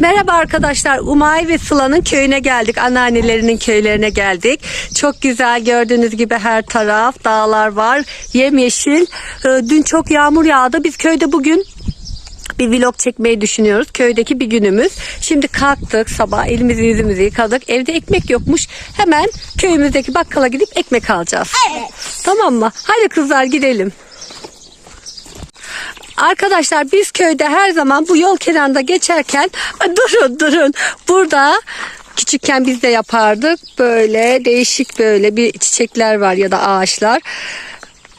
Merhaba arkadaşlar. Umay ve Sıla'nın köyüne geldik. Anneannelerinin köylerine geldik. Çok güzel gördüğünüz gibi her taraf dağlar var. Yemyeşil. Ee, Dün çok yağmur yağdı. Biz köyde bugün bir vlog çekmeyi düşünüyoruz. Köydeki bir günümüz. Şimdi kalktık sabah elimizi yüzümüzü yıkadık. Evde ekmek yokmuş. Hemen köyümüzdeki bakkala gidip ekmek alacağız. Evet. Tamam mı? Hadi kızlar gidelim. Arkadaşlar biz köyde her zaman bu yol kenarında geçerken durun durun burada küçükken biz de yapardık böyle değişik böyle bir çiçekler var ya da ağaçlar.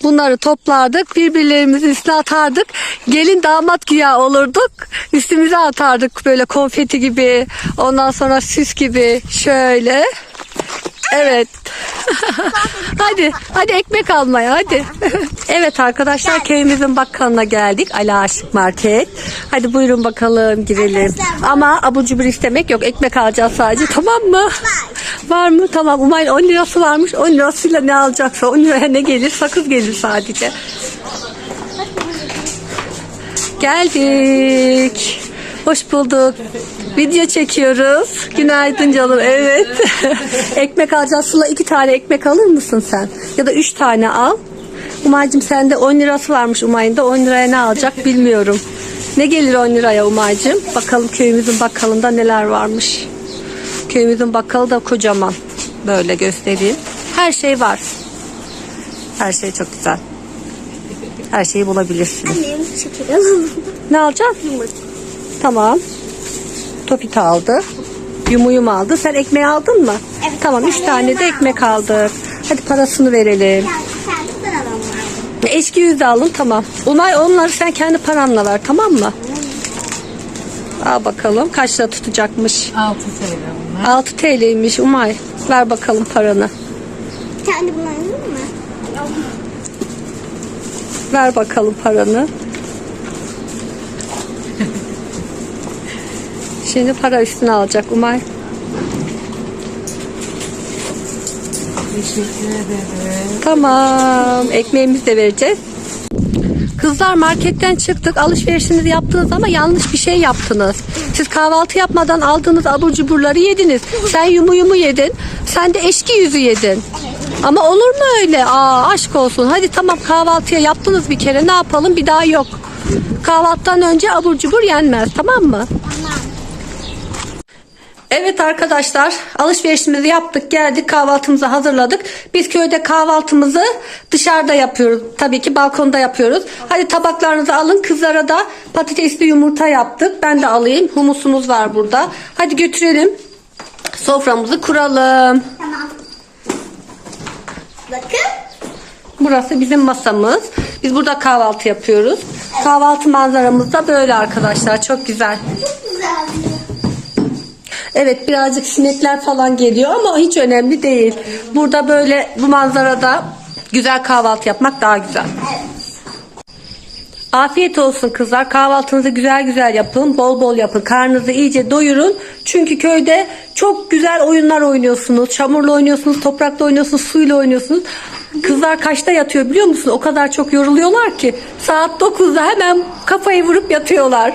Bunları toplardık birbirlerimizin üstüne atardık. Gelin damat güya olurduk. Üstümüze atardık böyle konfeti gibi. Ondan sonra süs gibi şöyle. Evet. Hadi, hadi ekmek almaya hadi. evet arkadaşlar köyümüzün bakkalına geldik. Ali Aşık Market. Hadi buyurun bakalım girelim. Ama abur cubur istemek yok. Ekmek alacağız sadece tamam mı? Var mı? Tamam. Umay'ın 10 lirası varmış. 10 lirasıyla ne alacaksa 10 liraya ne gelir? Sakız gelir sadece. Geldik. Hoş bulduk. Video çekiyoruz. Günaydın canım. Evet. ekmek alacağız. Sıla iki tane ekmek alır mısın sen? Ya da üç tane al. Umay'cığım sende 10 lirası varmış Umay'ın da 10 liraya ne alacak bilmiyorum. Ne gelir 10 liraya Umay'cığım? Bakalım köyümüzün bakkalında neler varmış. Köyümüzün bakkalı da kocaman. Böyle göstereyim. Her şey var. Her şey çok güzel. Her şeyi bulabilirsiniz. Annem çekelim. Ne alacağız? Tamam. Topit aldı. Yumuyum aldı. Sen ekmeği aldın mı? Evet, Tamam. Üç tane de ekmek aldık. Hadi parasını verelim. Eski yüz de alın. Tamam. Umay onları sen kendi paranla ver. Tamam mı? Al bakalım. Kaç lira tutacakmış? 6 TL bunlar. 6 TL'ymiş Umay. Ver bakalım paranı. Bunu alalım mı? Ver bakalım paranı. Şimdi para üstüne alacak Umay. Teşekkür ederim. Tamam. Ekmeğimizi de vereceğiz. Kızlar marketten çıktık. Alışverişinizi yaptınız ama yanlış bir şey yaptınız. Siz kahvaltı yapmadan aldığınız abur cuburları yediniz. Sen yumu yumu yedin. Sen de eşki yüzü yedin. Ama olur mu öyle? Aa aşk olsun. Hadi tamam kahvaltıya yaptınız bir kere. Ne yapalım? Bir daha yok. Kahvaltıdan önce abur cubur yenmez. Tamam mı? Evet arkadaşlar alışverişimizi yaptık geldik kahvaltımızı hazırladık. Biz köyde kahvaltımızı dışarıda yapıyoruz. Tabii ki balkonda yapıyoruz. Hadi tabaklarınızı alın kızlara da patatesli yumurta yaptık. Ben de alayım humusumuz var burada. Hadi götürelim soframızı kuralım. Tamam. Bakın. Burası bizim masamız. Biz burada kahvaltı yapıyoruz. Kahvaltı manzaramız da böyle arkadaşlar çok güzel. Evet birazcık sinekler falan geliyor ama hiç önemli değil. Burada böyle bu manzarada güzel kahvaltı yapmak daha güzel. Afiyet olsun kızlar. Kahvaltınızı güzel güzel yapın. Bol bol yapın. Karnınızı iyice doyurun. Çünkü köyde çok güzel oyunlar oynuyorsunuz. Çamurla oynuyorsunuz, toprakla oynuyorsunuz, suyla oynuyorsunuz. Kızlar kaçta yatıyor biliyor musun? O kadar çok yoruluyorlar ki. Saat 9'da hemen kafayı vurup yatıyorlar.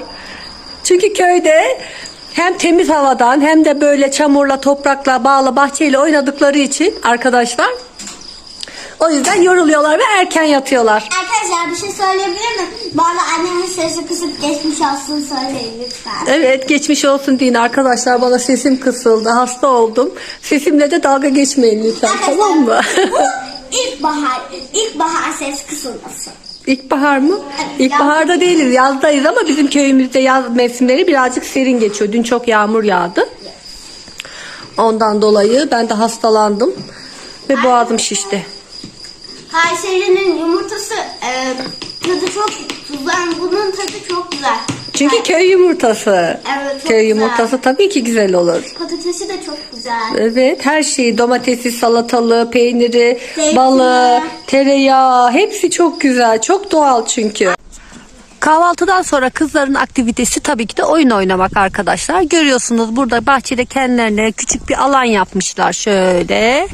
Çünkü köyde hem temiz havadan hem de böyle çamurla, toprakla, bağla, bahçeyle oynadıkları için arkadaşlar o yüzden yoruluyorlar ve erken yatıyorlar. Arkadaşlar bir şey söyleyebilir miyim? Bu arada annemin sesi kısıp geçmiş olsun söyleyin lütfen. Evet geçmiş olsun deyin arkadaşlar bana sesim kısıldı hasta oldum. Sesimle de dalga geçmeyin lütfen tamam mı? Bu ilkbahar, ilkbahar ses kısılması. İlkbahar mı? İlkbaharda değiliz yazdayız ama bizim köyümüzde yaz mevsimleri birazcık serin geçiyor. Dün çok yağmur yağdı. Ondan dolayı ben de hastalandım ve boğazım şişti. Kayseri'nin yumurtası e, tadı çok güzel. Bunun tadı çok güzel. Çünkü köy yumurtası. Evet, çok köy güzel. yumurtası tabii ki güzel olur. Patatesi de çok güzel. Evet her şeyi domatesi, salatalığı, peyniri, Zeytini. balı, tereyağı hepsi çok güzel. Çok doğal çünkü. Kahvaltıdan sonra kızların aktivitesi tabii ki de oyun oynamak arkadaşlar. Görüyorsunuz burada bahçede kendilerine küçük bir alan yapmışlar şöyle.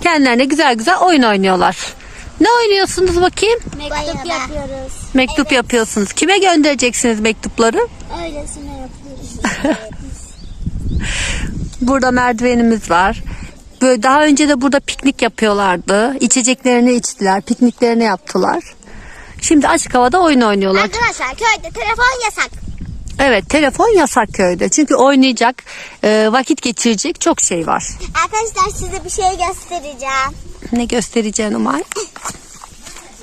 Kendilerine güzel güzel oyun oynuyorlar. Ne oynuyorsunuz bakayım? Mektup yapıyoruz. Mektup yapıyorsunuz. Kime göndereceksiniz mektupları? Öylesine yapıyoruz. Burada merdivenimiz var. Böyle daha önce de burada piknik yapıyorlardı. İçeceklerini içtiler, pikniklerini yaptılar. Şimdi açık havada oyun oynuyorlar. Arkadaşlar köyde telefon yasak. Evet, telefon yasak köyde. Çünkü oynayacak, e, vakit geçirecek çok şey var. Arkadaşlar size bir şey göstereceğim. Ne göstereceğin Umay?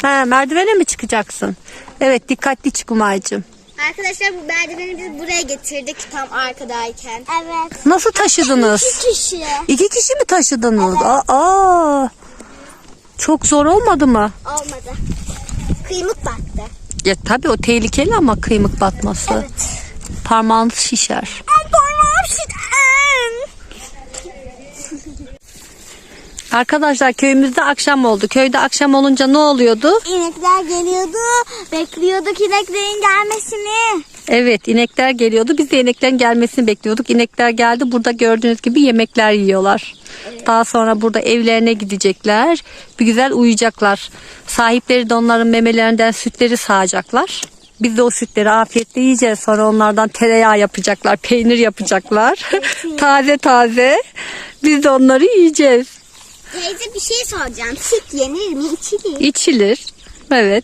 Ha, merdivene mi çıkacaksın? Evet, dikkatli çık Umay'cığım. Arkadaşlar bu merdiveni biz buraya getirdik tam arkadayken. Evet. Nasıl taşıdınız? İki kişi. İki kişi mi taşıdınız? Aa, çok zor olmadı mı? Olmadı. Kıymık battı. Ya tabii o tehlikeli ama kıymık batması. Evet. Parmağınız şişer. Arkadaşlar köyümüzde akşam oldu. Köyde akşam olunca ne oluyordu? İnekler geliyordu. Bekliyorduk ineklerin gelmesini. Evet inekler geliyordu. Biz de ineklerin gelmesini bekliyorduk. İnekler geldi. Burada gördüğünüz gibi yemekler yiyorlar. Daha sonra burada evlerine gidecekler. Bir güzel uyuyacaklar. Sahipleri de onların memelerinden sütleri sağacaklar. Biz de o sütleri afiyetle yiyeceğiz. Sonra onlardan tereyağı yapacaklar, peynir yapacaklar. taze taze. Biz de onları yiyeceğiz. Teyze bir şey soracağım. Süt yenir mi? İçilir. İçilir. Evet.